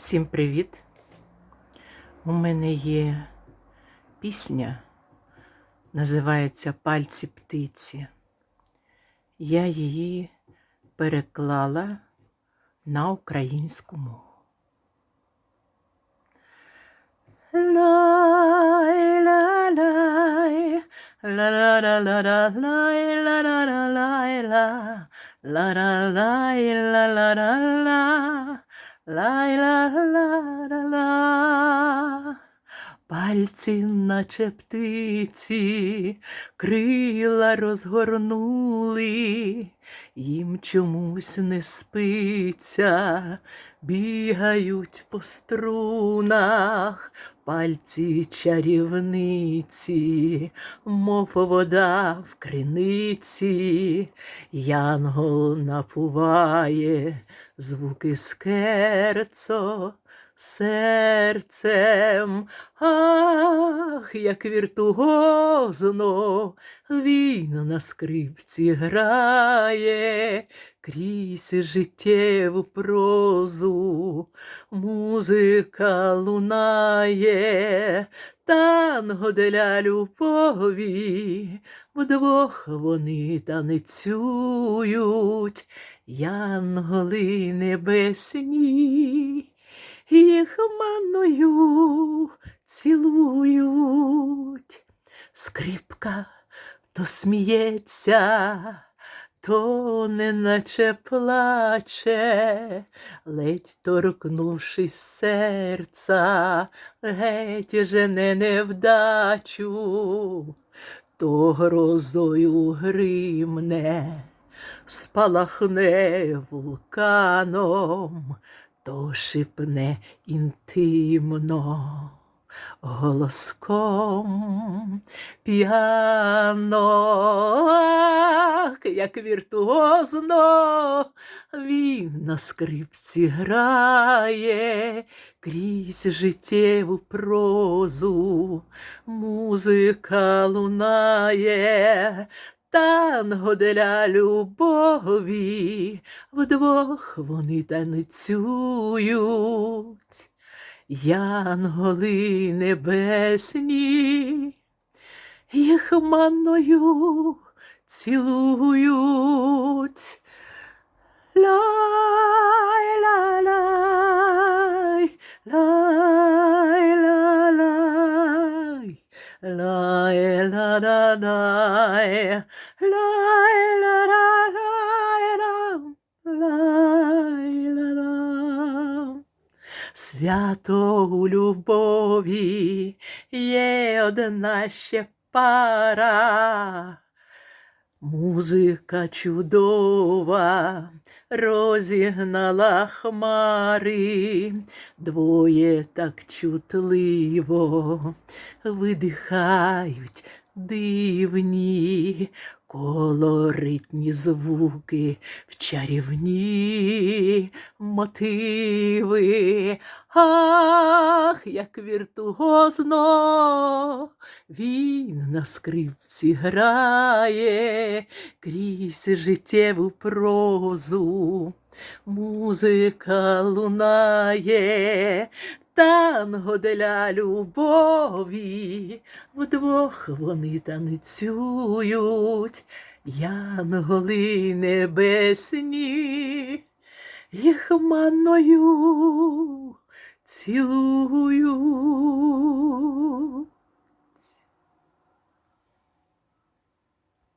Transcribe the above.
Всім привіт! У мене є пісня, називається Пальці птиці. Я її переклала на українську мову. Лай-ла-лай, ла-ла-ла-ла-ла-лай, La la la. Пальці, наче птиці, крила розгорнули, їм чомусь не спиться, бігають по струнах, пальці чарівниці, мов вода в криниці, янгол напуває звуки скерцо серцем, ах, як віртуозно! Він на скрипці грає, крізь життєву прозу, музика лунає, танго для любові, вдвох вони танцюють, янголи небесні їх манною цілують. Скрипка то сміється, то неначе плаче, ледь торкнувшись серця, геть жене невдачу, то грозою гримне, спалахне вулканом, то шипне інтимно голоском п'яно, як віртуозно він на скрипці грає крізь життєву прозу, музика лунає. Танго для любові, вдвох вони танцюють, янголи небесні, їх манною цілують. Лай, лай, la la Свято у любові є одна ще пара. Музика чудова розігнала хмари, двоє так чутливо видихають дивні колоритні звуки в чарівні мотиви. Ах, як віртуозно він на скрипці грає крізь життєву прозу. Музика лунає, танго для любові, вдвох вони танцюють, янголи небесні, їх маною цілують.